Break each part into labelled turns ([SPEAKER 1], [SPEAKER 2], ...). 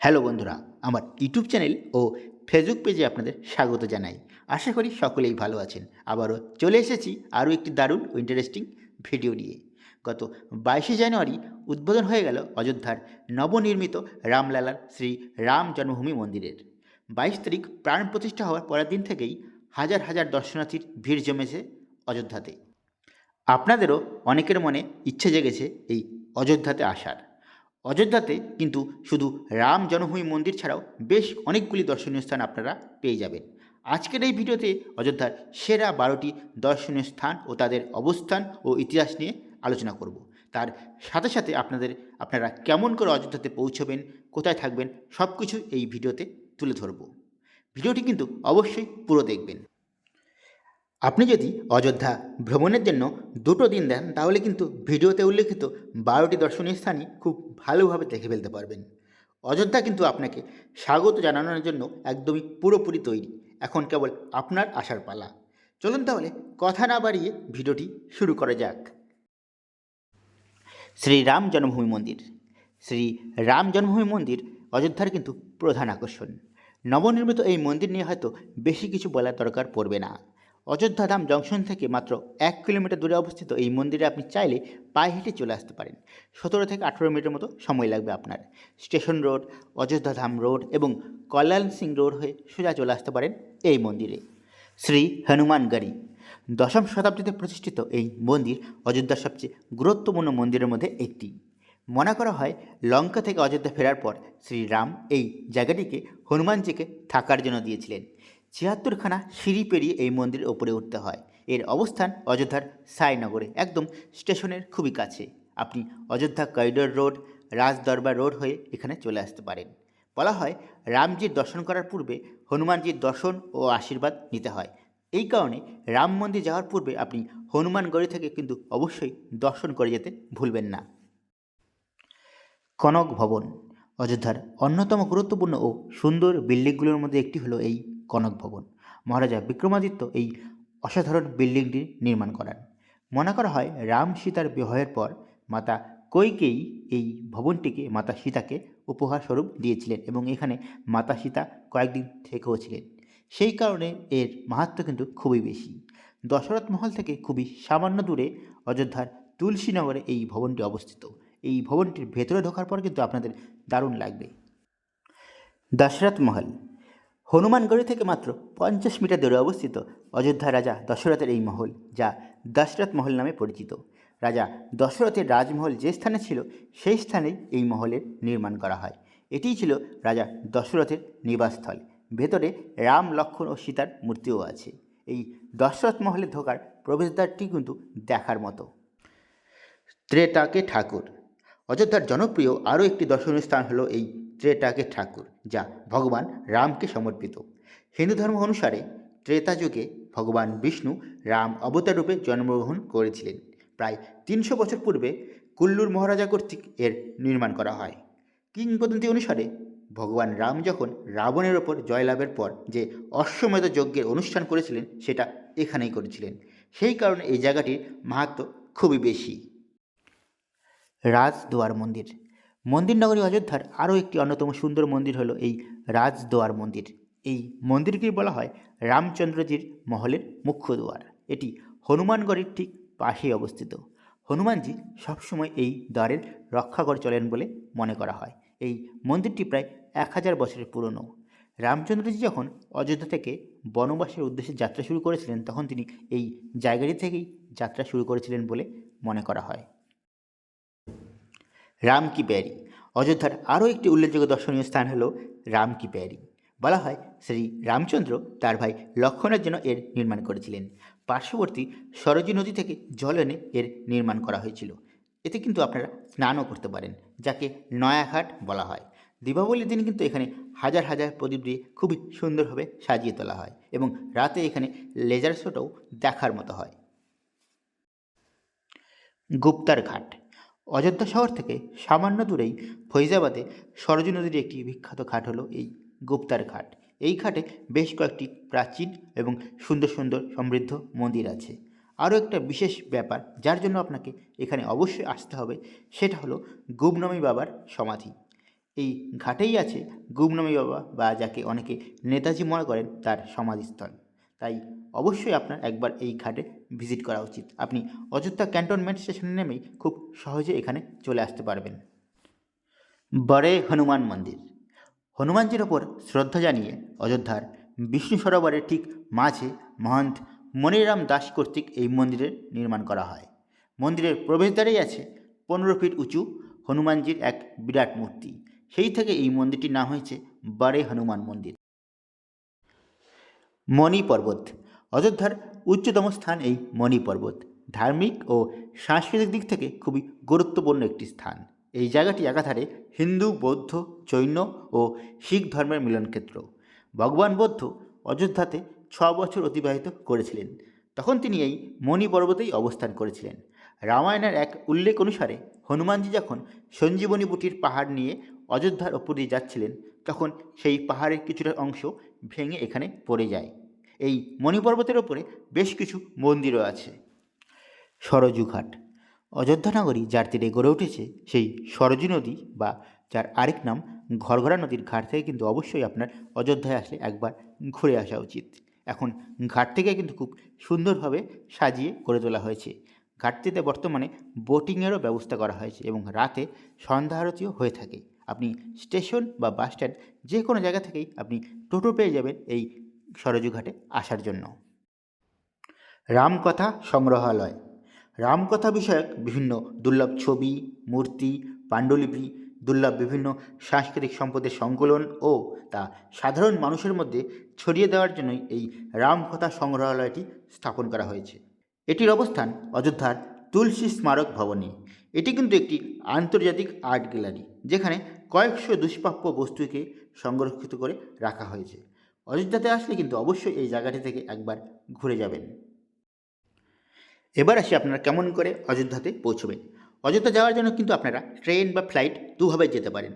[SPEAKER 1] Hello বন্ধুরা, আমার YouTube channel ও Facebook পেজে আপনাদের স্বাগত জানাই। আশা করি সকলেই ভালো আছেন। আবারও চলে এসেছি আরও একটি দারুণ ও ইন্টারেস্টিং ভিডিও নিয়ে। গত বাইশে জানুয়ারি উদ্বোধন হয়ে গেল অযোধ্যার নবনির্মিত রামলালার শ্রী রাম জন্মভূমি মন্দিরের। বাইশ তারিখ প্রাণ প্রতিষ্ঠা হওয়ার পরের দিন থেকেই হাজার হাজার দর্শনার্থীর ভিড় জমেছে অযোধ্যাতে। আপনাদেরও অনেকের মনে ইচ্ছে জেগেছে এই অযোধ্যাতে আসার। অযোধ্যাতে কিন্তু শুধু রাম জন্মভূমি মন্দির ছাড়াও বেশ অনেকগুলি দর্শনীয় স্থান আপনারা পেয়ে যাবেন। আজকের এই ভিডিওতে অযোধ্যার সেরা বারোটি দর্শনীয় স্থান ও তাদের অবস্থান ও ইতিহাস নিয়ে আলোচনা করব। তার সাথে সাথে আপনাদের, আপনারা কেমন করে অযোধ্যাতে পৌঁছবেন, কোথায় থাকবেন সব কিছু এই ভিডিওতে তুলে ধরব। ভিডিওটি কিন্তু অবশ্যই পুরো দেখবেন। আপনি যদি অযোধ্যা ভ্রমণের জন্য দুটো দিন দেন, তাহলে কিন্তু ভিডিওতে উল্লেখিত বারোটি দর্শনীয় স্থানই খুব ভালোভাবে দেখে ফেলতে পারবেন। অযোধ্যা কিন্তু আপনাকে স্বাগত জানানোর জন্য একদমই পুরোপুরি তৈরি। এখন কেবল আপনার আসার পালা। চলুন তাহলে কথা না বাড়িয়ে ভিডিওটি শুরু করা যাক। শ্রী রাম জন্মভূমি মন্দির। শ্রী রাম জন্মভূমি মন্দির অযোধ্যার কিন্তু প্রধান আকর্ষণ। নবনির্মিত এই মন্দির নিয়ে হয়তো বেশি কিছু বলার দরকার পড়বে না। অযোধ্যা ধাম জংশন থেকে মাত্র এক কিলোমিটার দূরে অবস্থিত এই মন্দিরে আপনি চাইলে পায়ে হেঁটে চলে আসতে পারেন। সতেরো থেকে আঠেরো মিনিটের মতো সময় লাগবে আপনার। Station road, Ayodhya Dham road এবং কল্যাণ সিং রোড হয়ে সোজা চলে আসতে পারেন এই মন্দিরে। শ্রী হনুমান হনুমানগড়ি দশম শতাব্দীতে প্রতিষ্ঠিত এই মন্দির অযোধ্যার সবচেয়ে গুরুত্বপূর্ণ মন্দিরের মধ্যে একটি। মনে করা হয় লঙ্কা থেকে অযোধ্যা ফেরার পর শ্রীরাম এই জায়গাটিকে হনুমানজিকে থাকার জন্য দিয়েছিলেন। ছিয়াত্তরখানা সিঁড়ি পেরিয়ে এই মন্দিরের ওপরে উঠতে হয়। এর অবস্থান অযোধ্যার সাইনগরে, একদম স্টেশনের খুবই কাছে। আপনি Ayodhya corridor road, Rajdarbar road হয়ে এখানে চলে আসতে পারেন। বলা হয়, রামজির দর্শন করার পূর্বে হনুমানজির দর্শন ও আশীর্বাদ নিতে হয়। এই কারণে রাম মন্দির যাওয়ার পূর্বে আপনি হনুমানগড়ি থেকে কিন্তু অবশ্যই দর্শন করে যেতে ভুলবেন না। কনক ভবন, অযোধ্যার অন্যতম গুরুত্বপূর্ণ ও সুন্দর বিল্ডিংগুলোর মধ্যে একটি হলো এই কনক ভবন। মহারাজা বিক্রমাদিত্য এই অসাধারণ বিল্ডিংটি নির্মাণ করান। মনে করা হয় রাম সীতার বিবাহের পর মাতা কৈকেয়ী এই ভবনটিকে মাতা সীতাকে উপহার স্বরূপ দিয়েছিলেন এবং এখানে মাতা সীতা কয়েকদিন থেকেও ছিলেন। সেই কারণে এর মাহাত্ম কিন্তু খুবই বেশি। দশরথ মহল থেকে খুবই সামান্য দূরে অযোধ্যার তুলসীনগরে এই ভবনটি অবস্থিত। এই ভবনটির ভেতরে ঢোকার পর কিন্তু আপনাদের দারুণ লাগবে। দশরথ মহল হনুমানগড়ি থেকে মাত্র পঞ্চাশ মিটার দূরে অবস্থিত অযোধ্যা রাজা দশরথের এই মহল, যা দশরথ মহল নামে পরিচিত। রাজা দশরথের রাজমহল যে স্থানে ছিল, সেই স্থানেই এই মহলের নির্মাণ করা হয়। এটিই ছিল রাজা দশরথের নিবাসস্থল। ভেতরে রাম, লক্ষ্মণ ও সীতার মূর্তিও আছে। এই দশরথ মহলে ঢোকার প্রবেশদ্বারটি কিন্তু দেখার মতো। ত্রেতাকে ঠাকুর। অযোধ্যার জনপ্রিয় আরও একটি দর্শনীয় স্থান হলো এই ত্রেটাকে ঠাকুর, যা ভগবান রামকে সমর্পিত। হিন্দু ধর্ম অনুসারে ত্রেতা যুগে ভগবান বিষ্ণু রাম অবতার রূপে জন্মগ্রহণ করেছিলেন। প্রায় তিনশো বছর পূর্বে কুল্লুর মহারাজা কর্তৃক এর নির্মাণ করা হয়। কিংবদন্তি অনুসারে ভগবান রাম যখন রাবণের ওপর জয়লাভের পর যে অশ্বমেধ যজ্ঞের অনুষ্ঠান করেছিলেন, সেটা এখানেই করেছিলেন। সেই কারণে এই জায়গাটির মাহাত্ম খুবই বেশি। রাজদুয়ার মন্দির। মন্দির নগরী অযোধ্যার আরও একটি অন্যতম সুন্দর মন্দির হলো এই রাজদুয়ার মন্দির। এই মন্দিরকে বলা হয় রামচন্দ্রজির মহলের মুখ্য দুয়ার। এটি হনুমানগড়ের ঠিক পাশেই অবস্থিত। হনুমানজি সবসময় এই দ্বারের রক্ষা করে চলেন বলে মনে করা হয়। এই মন্দিরটি প্রায় এক হাজার বছরের পুরনো। রামচন্দ্রজি যখন অযোধ্যা থেকে বনবাসের উদ্দেশ্যে যাত্রা শুরু করেছিলেন, তখন তিনি এই জায়গাটি থেকেই যাত্রা শুরু করেছিলেন বলে মনে করা হয়। রাম কি প্যারি। অযোধ্যার আরও একটি উল্লেখযোগ্য দর্শনীয় স্থান হলো রাম কি প্যারি। বলা হয় শ্রী রামচন্দ্র তার ভাই লক্ষণের জন্য এর নির্মাণ করেছিলেন। পার্শ্ববর্তী সরজী নদী থেকে জল এনে এর নির্মাণ করা হয়েছিল। এতে কিন্তু আপনারা স্নানও করতে পারেন, যাকে নয়াঘাট বলা হয়। দীপাবলির দিন কিন্তু এখানে হাজার হাজার প্রদীপ দিয়ে খুবই সুন্দরভাবে সাজিয়ে তোলা হয় এবং রাতে এখানে লেজার শোটাও দেখার মতো হয়। গুপ্তার ঘাট। অযোধ্যা শহর থেকে সামান্য দূরেই ফৈজাবাদে সরজু নদীর একটি বিখ্যাত ঘাট হলো এই গুপ্তার ঘাট। এই ঘাটে বেশ কয়েকটি প্রাচীন এবং সুন্দর সুন্দর সমৃদ্ধ মন্দির আছে। আরও একটা বিশেষ ব্যাপার যার জন্য আপনাকে এখানে অবশ্যই আসতে হবে, সেটা হলো গুবনমী বাবার সমাধি। এই ঘাটেই আছে গুমনামী বাবা বা যাকে অনেকে নেতাজি মনে করেন তার সমাধিস্থল। তাই অবশ্যই আপনার একবার এই ঘাটে ভিজিট করা উচিত। আপনি অযোধ্যা ক্যান্টনমেন্ট স্টেশনে নেমেই খুব সহজে এখানে চলে আসতে পারবেন। বড়ে হনুমান মন্দির। হনুমানজির ওপর শ্রদ্ধা জানিয়ে অযোধ্যার বিষ্ণু সরোবরের ঠিক মাঝে মহন্ত মনিরাম দাস কর্তৃক এই মন্দিরের নির্মাণ করা হয়। মন্দিরের প্রবেশদ্বারেই আছে পনেরো ফিট উঁচু হনুমানজির এক বিরাট মূর্তি। সেই থেকে এই মন্দিরটির নাম হয়েছে বারে হনুমান মন্দির। মণি পর্বত। অযোধ্যার উচ্চতম স্থান এই মণি পর্বত। ধার্মিক ও সাংস্কৃতিক দিক থেকে খুবই গুরুত্বপূর্ণ একটি স্থান। এই জায়গাটি একাধারে হিন্দু, বৌদ্ধ, জৈন ও শিখ ধর্মের মিলনক্ষেত্র ভগবান বৌদ্ধ অযোধ্যাতে ছ বছর অতিবাহিত করেছিলেন। তখন তিনি এই মণি পর্বতেই অবস্থান করেছিলেন। রামায়ণের এক উল্লেখ অনুসারে হনুমানজি যখন সঞ্জীবনী বুটির পাহাড় নিয়ে অযোধ্যার ওপর দিয়ে যাচ্ছিলেন, তখন সেই পাহাড়ের কিছুটা অংশ ভেঙে এখানে পড়ে যায়। এই মণিপর্বতের ওপরে বেশ কিছু মন্দিরও আছে। সরজু ঘাট অযোধ্যা নগরী যার তীরে গড়ে উঠেছে সেই সরজু নদী বা যার আরেক নাম ঘরঘরা নদীর ঘাট থেকে কিন্তু অবশ্যই আপনার অযোধ্যায় আসলে একবার ঘুরে আসা উচিত। এখন ঘাট থেকে কিন্তু খুব সুন্দরভাবে সাজিয়ে গড়ে তোলা হয়েছে। ঘাটটিতে বর্তমানে বোটিংয়েরও ব্যবস্থা করা হয়েছে এবং রাতে সন্ধ্যা আরতিও হয়ে থাকে। আপনি স্টেশন বা বাস স্ট্যান্ড যে কোনো জায়গা থেকেই আপনি টোটো পেয়ে যাবেন এই সরজু ঘাটে আসার জন্য। রামকথা সংগ্রহালয়। রামকথা বিষয়ক বিভিন্ন দুর্লভ ছবি, মূর্তি, পাণ্ডুলিপি, দুর্লভ বিভিন্ন সাংস্কৃতিক সম্পদের সংকলন ও তা সাধারণ মানুষের মধ্যে ছড়িয়ে দেওয়ার জন্যই এই রামকথা সংগ্রহালয়টি স্থাপন করা হয়েছে। এটির অবস্থান অযোধ্যার তুলসী স্মারক ভবনে। এটি কিন্তু একটি আন্তর্জাতিক আর্ট গ্যালারি, যেখানে কয়েকশো দুষ্প্রাপ্য বস্তুকে সংরক্ষিত করে রাখা হয়েছে। অযোধ্যাতে আসলে কিন্তু অবশ্যই এই জায়গাটি থেকে একবার ঘুরে যাবেন। এবার আসি আপনারা কেমন করে অযোধ্যাতে পৌঁছবেন। অযোধ্যা যাওয়ার জন্য কিন্তু আপনারা ট্রেন বা ফ্লাইট দুভাবে যেতে পারেন।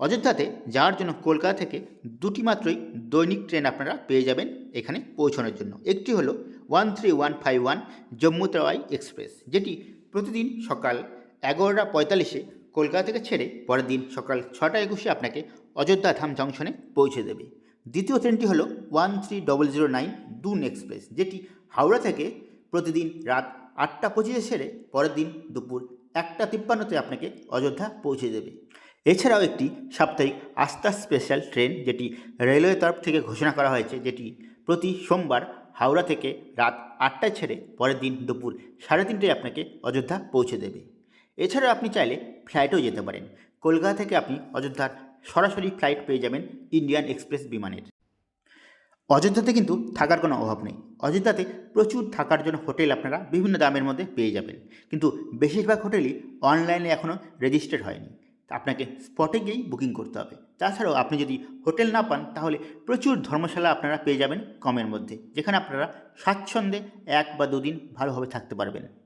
[SPEAKER 1] অযোধ্যাতে যাওয়ার জন্য কলকাতা থেকে দুটি মাত্রই দৈনিক ট্রেন আপনারা পেয়ে যাবেন এখানে পৌঁছানোর জন্য। একটি হলো one three one five one Jammu Tawi express, যেটি প্রতিদিন সকাল এগারোটা পঁয়তাল্লিশে কলকাতা থেকে ছেড়ে পরের দিন সকাল ছটা একুশে আপনাকে অযোধ্যা ধাম জংশনে পৌঁছে দেবে। দ্বিতীয় ট্রেনটি হলো one three double zero nine Doon express যেটি হাওড়া থেকে প্রতিদিন রাত আটটা পঁচিশে সেরে পরের দিন দুপুর একটা তিপ্পান্নতে আপনাকে অযোধ্যা পৌঁছে দেবে। এছাড়াও একটি সাপ্তাহিক আস্থা স্পেশাল ট্রেন যেটি রেলওয়ে তরফ থেকে ঘোষণা করা হয়েছে, যেটি প্রতি সোমবার হাওড়া থেকে রাত আটটায় ছেড়ে পরের দিন দুপুর সাড়ে তিনটায় আপনাকে অযোধ্যা পৌঁছে দেবে। এছাড়াও আপনি চাইলে ফ্লাইটেও যেতে পারেন। কলকাতা থেকে আপনি অযোধ্যার সরাসরি ফ্লাইট পেয়ে যাবেন ইন্ডিয়ান এক্সপ্রেস বিমানের। অযোধ্যাতে কিন্তু থাকার কোনো অভাব নেই। অযোধ্যাতে প্রচুর থাকার জন্য হোটেল আপনারা বিভিন্ন দামের মধ্যে পেয়ে যাবেন। কিন্তু বেশিরভাগ হোটেলই অনলাইনে এখনও রেজিস্টার্ড হয়নি। আপনাকে স্পটে গিয়েই বুকিং করতে হবে। তাছাড়াও আপনি যদি হোটেল না পান, তাহলে প্রচুর ধর্মশালা আপনারা পেয়ে যাবেন কমের মধ্যে, যেখানে আপনারা স্বাচ্ছন্দ্যে এক বা দুদিন ভালোভাবে থাকতে পারবেন।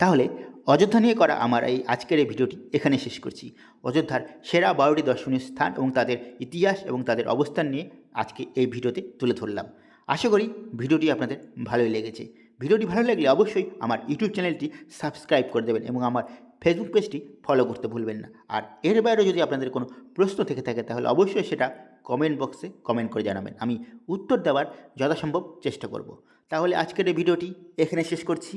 [SPEAKER 1] তাহলে অযোধ্যা নিয়ে করা আমার এই আজকের এই ভিডিওটি এখানে শেষ করছি। অযোধ্যার সেরা বারোটি দর্শনীয় স্থান এবং তাদের ইতিহাস এবং তাদের অবস্থান নিয়ে আজকে এই ভিডিওতে তুলে ধরলাম। আশা করি ভিডিওটি আপনাদের ভালোই লেগেছে। ভিডিওটি ভালো লাগলে অবশ্যই আমার ইউটিউব চ্যানেলটি সাবস্ক্রাইব করে দেবেন এবং আমার ফেসবুক পেজটি ফলো করতে ভুলবেন না। আর এর বাইরেও যদি আপনাদের কোনো প্রশ্ন থেকে থাকে তাহলে অবশ্যই সেটা কমেন্ট বক্সে কমেন্ট করে জানাবেন। আমি উত্তর দেওয়ার যথাসম্ভব চেষ্টা করব। তাহলে আজকের এই ভিডিওটি এখানে শেষ করছি।